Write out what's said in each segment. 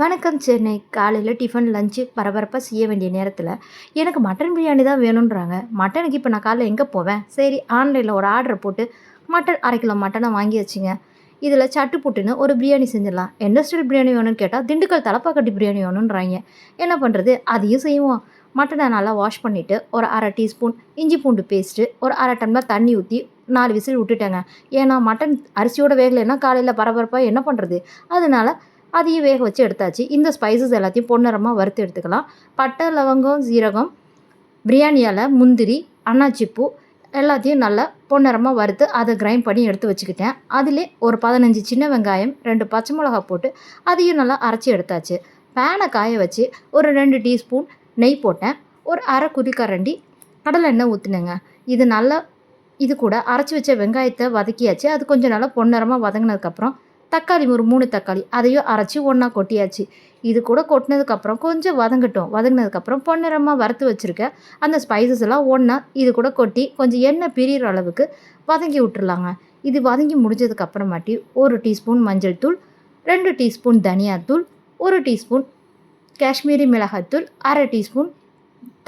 வணக்கம் சென்னை. காலையில் tiffin lunch பரபரப்பாக செய்ய வேண்டிய நேரத்தில் எனக்கு மட்டன் பிரியாணி தான் வேணுன்றாங்க மட்டனுக்கு இப்போ நான் காலையில் எங்கே போவேன்? சரி ஆன்லைனில் ஒரு ஆர்டர் போட்டு மட்டன் அரை கிலோ மட்டனை வாங்கி வச்சுங்க. இதில் சட்டு புட்டுன்னு ஒரு பிரியாணி செஞ்சிடலாம். எந்த ஸ்டைல் பிரியாணி வேணும்னு கேட்டால் திண்டுக்கல் தலப்பாக்கட்டி பிரியாணி வேணுன்றாங்க என்ன பண்ணுறது அதையும் செய்வோம். மட்டனை நல்லா வாஷ் பண்ணிவிட்டு ஒரு அரை டீஸ்பூன் இஞ்சி பூண்டு பேஸ்ட்டு ஒரு அரை டம்ளர் தண்ணி ஊற்றி நாலு விசில் விட்டுட்டேங்க. ஏன்னா மட்டன் அரிசியோட வேகலைன்னா காலையில் பரபரப்பாக என்ன பண்ணுறது அதனால அதையும் வேக வச்சு எடுத்தாச்சு. இந்த ஸ்பைசஸ் எல்லாத்தையும் பொன்னிறமாக வறுத்து எடுத்துக்கலாம். பட்டை லவங்கம் சீரகம் பிரியாணி இலை முந்திரி அன்னாச்சிப்பூ எல்லாத்தையும் நல்லா பொன்னிறமாக வறுத்து அதை கிரைண்ட் பண்ணி எடுத்து வச்சுக்கிட்டேன். அதிலே ஒரு பதினஞ்சு சின்ன வெங்காயம் ரெண்டு பச்சை மிளகா போட்டு அதையும் நல்லா அரைச்சி எடுத்தாச்சு. பேனை காய வச்சு ஒரு ரெண்டு டீஸ்பூன் நெய் போட்டேன். ஒரு அரை குழிக்கரண்டி கடலை எண்ணெய் ஊற்றுனேங்க இது நல்லா இது கூட அரைச்சி வச்ச வெங்காயத்தை வதக்கியாச்சு. அது கொஞ்சம் நல்லா பொன்னிறமாக வதங்கினதுக்கப்புறம் தக்காளி ஒரு மூணு தக்காளி. அதையும் அரைச்சி ஒன்றா கொட்டியாச்சு. இது கூட கொட்டினதுக்கப்புறம் கொஞ்சம் வதங்கட்டும். வதங்கினதுக்கப்புறம் பொன்னிறமாக வறுத்து வச்சுருக்க அந்த ஸ்பைசஸ் எல்லாம் ஒன்றா இது கூட கொட்டி கொஞ்சம் எண்ணெய் பிரிகிற அளவுக்கு வதங்கி விட்டுருலாங்க இது வதங்கி முடிஞ்சதுக்கப்புறமாட்டி ஒரு டீஸ்பூன் மஞ்சள் தூள் ரெண்டு டீஸ்பூன் தனியாத்தூள் ஒரு டீஸ்பூன் காஷ்மீரி மிளகாய்த்தூள் அரை டீஸ்பூன்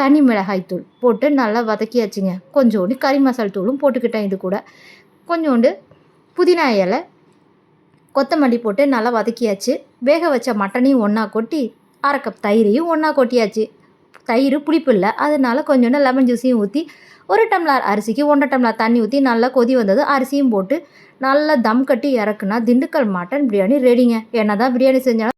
தனி மிளகாய்த்தூள் போட்டு நல்லா வதக்கியாச்சுங்க. கொஞ்சோண்டு கறி மசால் தூளும் போட்டுக்கிட்டேன் இது கூட. கொஞ்சோண்டு புதினா இலை கொத்தமல்லி போட்டு நல்லா வதக்கியாச்சு. வேக வச்ச மட்டனையும் ஒன்றா கொட்டி அரை கப் தயிரையும் ஒன்றா கொட்டியாச்சு. தயிர் புளிப்பு இல்லை அதனால கொஞ்சோண்டு லெமன் ஜூஸையும் ஊற்றி ஒரு டம்ளர் அரிசிக்கு ஒன்றரை டம்ளர் தண்ணி ஊற்றி நல்லா கொதி வந்தது அரிசியும் போட்டு நல்லா தம் கட்டி இறக்குனா திண்டுக்கல் மட்டன் பிரியாணி ரெடிங்க என்ன தான் பிரியாணி செஞ்சாலும்